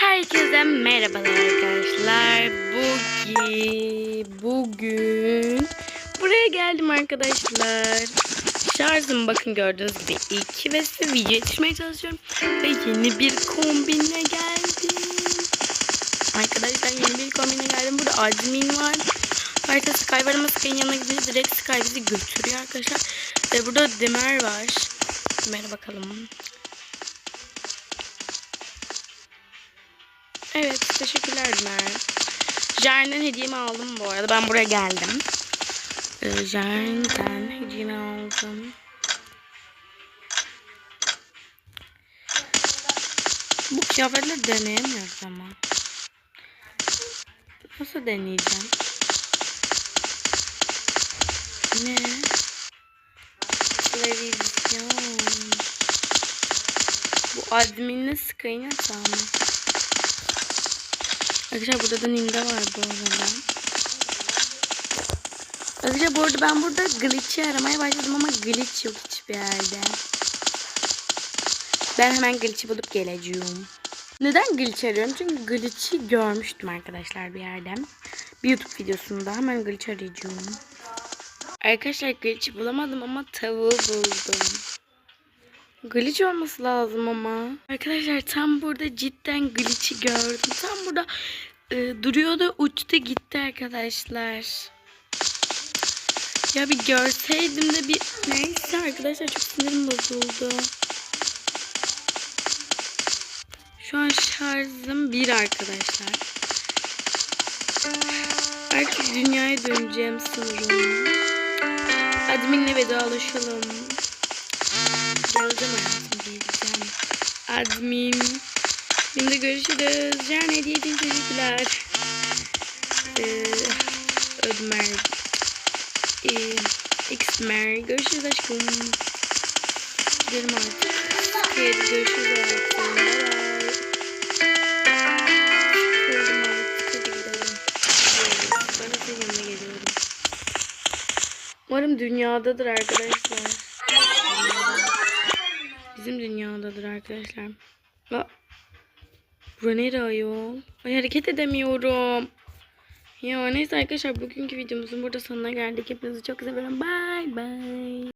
Herkese merhabalar arkadaşlar. Bugün bugün buraya geldim arkadaşlar. Şarjım bakın gördüğünüz gibi 2 ve size video yetişmeye çalışıyorum. Ve yeni bir kombinle geldim. Arkadaşlar yeni bir kombinle geldim. Burada admin var. Harita Sky var ama Sky'ın yanına gidince direkt Sky bizi götürüyor arkadaşlar. Ve burada Demer var. Demer'e bakalım. Teşekkürler Ömer. Jern'den hediyemi aldım bu arada. Ben buraya geldim. Ee, Jern'den hediyemi aldım. Bu kıyafetleri deneyemiyoruz ama. Nasıl deneyeceğim? Ne? Televizyon. Bu adminle Sky'ın hesabı. Arkadaşlar burada da Ninde var bu arada. Arkadaşlar bu arada ben burada glitch'i aramaya başladım ama glitch yok hiçbir yerde. Ben hemen glitch'i bulup geleceğim. Neden glitch arıyorum? Çünkü glitch'i görmüştüm arkadaşlar bir yerden. Bir YouTube videosunda hemen glitch arayacağım. Arkadaşlar glitch'i bulamadım ama tavuğu buldum. Glitch olması lazım ama. Arkadaşlar tam burada cidden glitch'i gördüm. Tam burada e, duruyordu uçtu gitti arkadaşlar. Ya bir görseydim de bir neyse arkadaşlar çok sinirim bozuldu. Şu an şarjım bir arkadaşlar. Artık dünyaya döneceğim sanırım. Adminle vedalaşalım. Geleceğim hayatım diyeceğim. Admin. Şimdi görüşürüz. Can hediye için teşekkürler. Ee, Ödmer. Ee, Xmer. Görüşürüz aşkım. Gidelim artık. Hadi görüşürüz hayatım. Bye bye. Umarım dünyadadır arkadaşlar. Arkadaşlar. Aa, bura nere ayol? Ay hareket edemiyorum. Ya neyse arkadaşlar bugünkü videomuzun burada sonuna geldik. Hepinizi çok seviyorum. Bye bye.